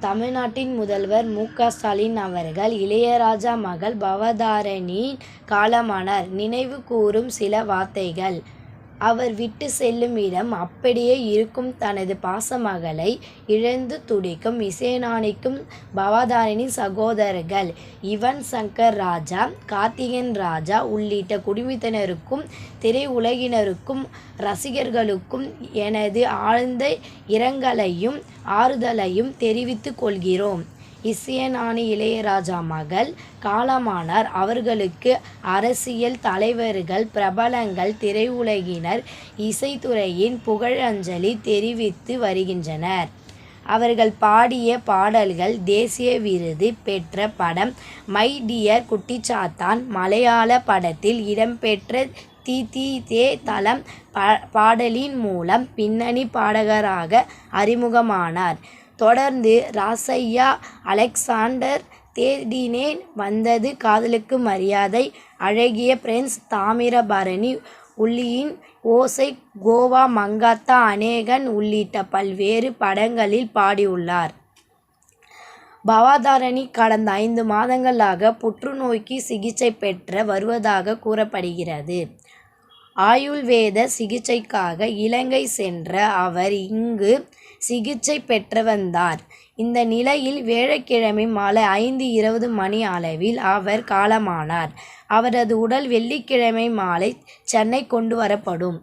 தமிழ்நாட்டின் முதல்வர் மு க ஸ்டாலின் அவர்கள் இளையராஜா மகள் பவதாரணி காலமானார். நினைவு கூரும் சில வார்த்தைகள்: அவர் விட்டு செல்லும் இடம் அப்படியே இருக்கும் தனது பாசமகளை இழந்து துடிக்கும் இசைநாணிக்கும் பவதாரணி சகோதரர்கள் யுவன் சங்கர் ராஜா, கார்த்திகன் ராஜா உள்ளிட்ட குடும்பத்தினருக்கும், திரையுலகினருக்கும், ரசிகர்களுக்கும் எனது ஆழ்ந்த இரங்கலையும், ஆறுதலையும் தெரிவித்துக் கொள்கிறோம். இசையனானி இளையராஜா மகள் காலமானார். அவர்களுக்கு அரசியல் தலைவர்கள், பிரபலங்கள், திரையுலகினர், இசைத்துறையின் புகழஞ்சலி தெரிவித்து வருகின்றனர். அவர்கள் பாடிய பாடல்கள் தேசிய விருது பெற்ற படம் மை டியர் குட்டிச்சாத்தான். மலையாள படத்தில் இடம்பெற்ற தி. தி. தே. தளம் பாடலின் மூலம் பின்னணி பாடகராக அறிமுகமானார். தொடர்ந்து ராசய்யா, அலெக்சாண்டர், தேடினேன் வந்தது காதலுக்கு மரியாதை, அழகிய பிரின்ஸ், தாமிரபரணி, உள்ளியின் ஓசை, கோவா மங்காத்தா, அநேகன் உள்ளிட்ட பல்வேறு படங்களில் பாடியுள்ளார். பவாதாரணி கடந்த ஐந்து மாதங்களாக புற்றுநோய்க்கு சிகிச்சை பெற்று வருவதாக கூறப்படுகிறது. ஆயுர்வேத சிகிச்சைக்காக இலங்கை சென்ற அவர் இங்கு சிகிச்சை பெற்று வந்தார். இந்த நிலையில் வியாழக்கிழமை மாலை ஐந்து இருபது மணி அளவில் அவர் காலமானார். அவரது உடல் வெள்ளிக்கிழமை மாலை சென்னை கொண்டு வரப்படும்.